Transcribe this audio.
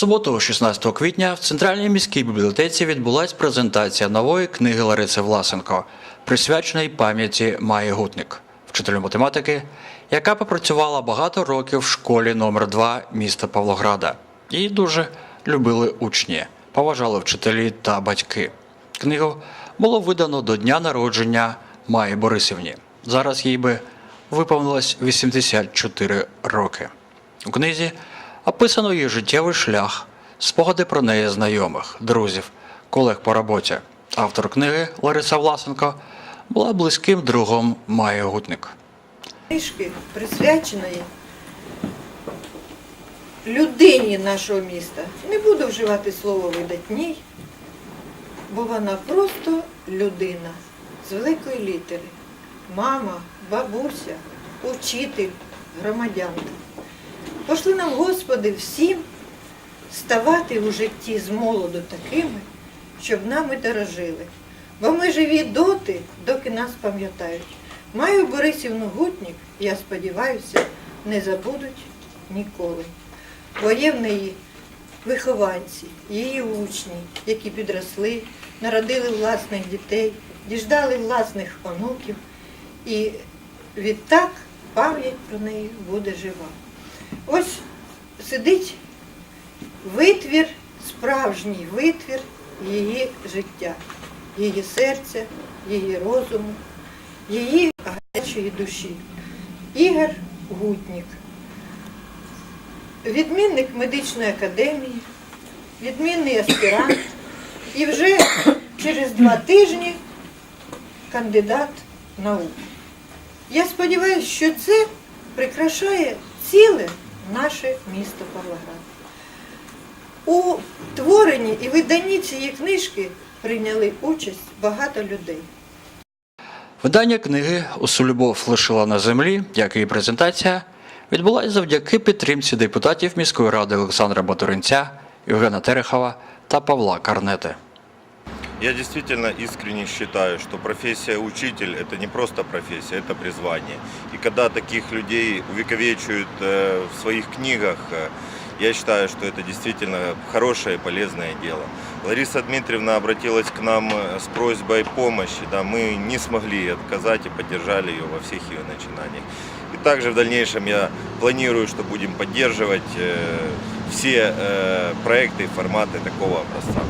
суботу, 16 квітня, в Центральній міській бібліотеці відбулась презентація нової книги Лариси Власенко, присвяченої пам'яті Майї Гутник, вчителю математики, яка попрацювала багато років в школі номер 2 міста Павлограда. Її дуже любили учні, поважали вчителі та батьки. Книгу було видано до дня народження Майї Борисівні. Зараз їй би виповнилось 84 роки. У книзі описано її життєвий шлях, спогади про неї знайомих, друзів, колег по роботі. Автор книги Лариса Власенко була близьким другом Майї Гутник. книжки присвяченої людині нашого міста. Не буду вживати слово видатній, бо вона просто людина з великої літери. Мама, бабуся, учитель, громадянка. Пошли нам, Господи, всім ставати у житті з молоду такими, щоб нами дорожили. Бо ми живі доти, доки нас пам'ятають. Маю Борисівну Гутнік, я сподіваюся, не забудуть ніколи. Бо є в неї вихованці, її учні, які підросли, народили власних дітей, діждали власних онуків. І відтак пам'ять про неї буде жива. Ось сидить витвір, справжній витвір її життя, її серця, її розуму, її гарячої душі. Ігор Гутнік, відмінник медичної академії, відмінний аспірант і вже через два тижні кандидат наук. Я сподіваюся, що це прикрашає ціле наше місто Павлоград. У творенні і виданні цієї книжки прийняли участь багато людей. Видання книги «Усю любов лишила на землі, як і презентація, відбулася завдяки підтримці депутатів міської ради Олександра Батуринця, Євгена Терехова та Павла Карнети. Я действительно искренне считаю, что профессия учитель – это не просто профессия, это призвание. И когда таких людей увековечивают э, в своих книгах, э, я считаю, что это действительно хорошее и полезное дело. Лариса Дмитриевна обратилась к нам э, с просьбой помощи. Да, мы не смогли отказать и поддержали ее во всех ее начинаниях. И также в дальнейшем я планирую, что будем поддерживать все проекты и форматы такого образца.